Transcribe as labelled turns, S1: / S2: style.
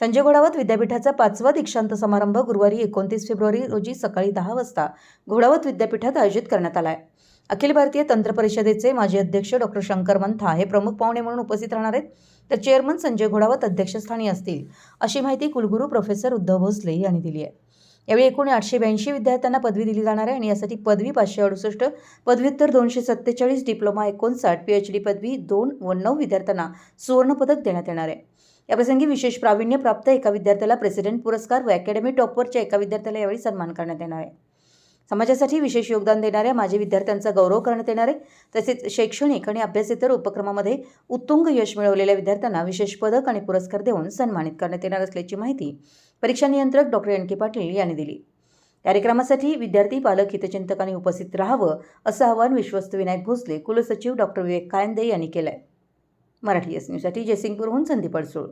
S1: संजय घोडावत विद्यापीठाचा पाचवा दीक्षांत समारंभ गुरुवारी एकोणतीस फेब्रुवारी रोजी सकाळी दहा वाजता घोडावत विद्यापीठात आयोजित करण्यात आला आहे अखिल भारतीय तंत्र परिषदेचे माजी अध्यक्ष डॉक्टर शंकर मंथा हे प्रमुख पाहुणे म्हणून उपस्थित राहणार आहेत. तर चेअरमन संजय घोडावत अध्यक्षस्थानी असतील अशी माहिती कुलगुरू प्रोफेसर उद्धव भोसले यांनी दिली आहे. यावेळी एकूण आठशे ब्याऐंशी विद्यार्थ्यांना पदवी दिली जाणार आहे आणि यासाठी पदवी पाचशे अडुसष्ट पदव्युत्तर दोनशे सत्तेचाळीस डिप्लोमा एकोणसाठ पी एच डी पदवी दोन व नऊ विद्यार्थ्यांना सुवर्णपदक देण्यात येणार आहे. याप्रसंगी विशेष प्रावीण्य प्राप्त एका विद्यार्थ्याला प्रेसिडेंट पुरस्कार व अकॅडमी टॉपवरच्या एका विद्यार्थ्याला यावेळी सन्मान करण्यात येणार आहे. समाजासाठी विशेष योगदान देणाऱ्या माजी विद्यार्थ्यांचा गौरव करण्यात येणार आहे. तसेच शैक्षणिक आणि अभ्यासेतर उपक्रमामध्ये उत्तुंग यश मिळवलेल्या विद्यार्थ्यांना विशेष पदक आणि पुरस्कार देऊन सन्मानित करण्यात येणार असल्याची माहिती परीक्षा नियंत्रक डॉक्टर एन के पाटील यांनी दिली. कार्यक्रमासाठी विद्यार्थी पालक हितचिंतकांनी उपस्थित राहावं असं आवाहन विश्वस्त विनायक भोसले कुलसचिव डॉक्टर विवेक कायंदे यांनी केलं आहे मराठी एस न्यूजसाठी जयसिंगपूरहून संदीप अडसूळ.